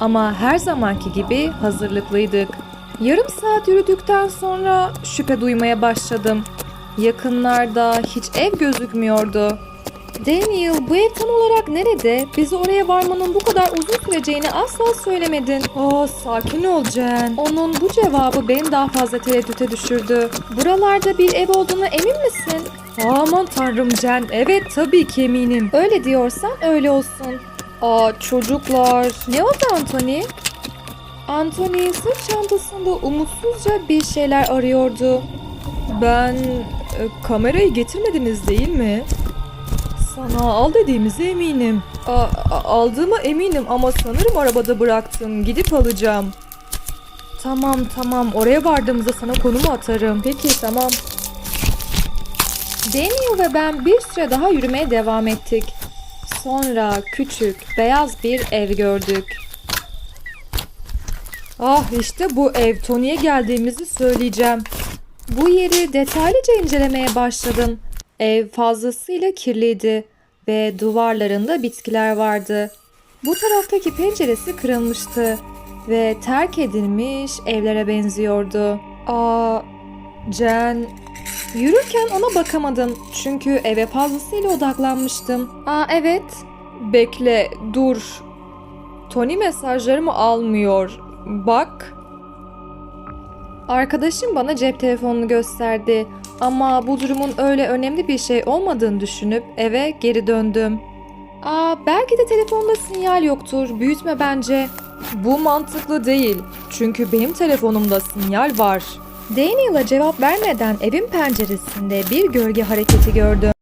Ama her zamanki gibi hazırlıklıydık. Yarım saat yürüdükten sonra şüphe duymaya başladım. Yakınlarda hiç ev gözükmüyordu. Daniel bu ev tam olarak nerede? Bizi oraya varmanın bu kadar uzun süreceğini asla söylemedin. Aa sakin ol Jen. Onun bu cevabı beni daha fazla tereddüte düşürdü. Buralarda bir ev olduğuna emin misin? Aman tanrım Jen. Evet tabii ki eminim. Öyle diyorsan öyle olsun. Aa çocuklar. Ne oldu Anthony? Anthony sırt çantasında umutsuzca bir şeyler arıyordu. Ben e, kamerayı getirmediniz değil mi? Sana al dediğimize eminim. A- a- aldığıma eminim ama sanırım arabada bıraktım. Gidip alacağım. Tamam tamam oraya vardığımızda sana konumu atarım. Peki tamam. Daniel ve ben bir süre daha yürümeye devam ettik. Sonra küçük, beyaz bir ev gördük. Ah işte bu ev. Tony'ye geldiğimizi söyleyeceğim. Bu yeri detaylıca incelemeye başladım. Ev fazlasıyla kirliydi ve duvarlarında bitkiler vardı. Bu taraftaki penceresi kırılmıştı ve terk edilmiş evlere benziyordu. Aa, Jen, Yürürken ona bakamadım çünkü eve fazlasıyla odaklanmıştım. Aa evet. Bekle, dur. Tony mesajlarımı almıyor. Bak. Arkadaşım bana cep telefonunu gösterdi ama bu durumun öyle önemli bir şey olmadığını düşünüp eve geri döndüm. Aa belki de telefonda sinyal yoktur. Büyütme bence. Bu mantıklı değil. Çünkü benim telefonumda sinyal var. Daniel'a cevap vermeden evin penceresinde bir gölge hareketi gördüm.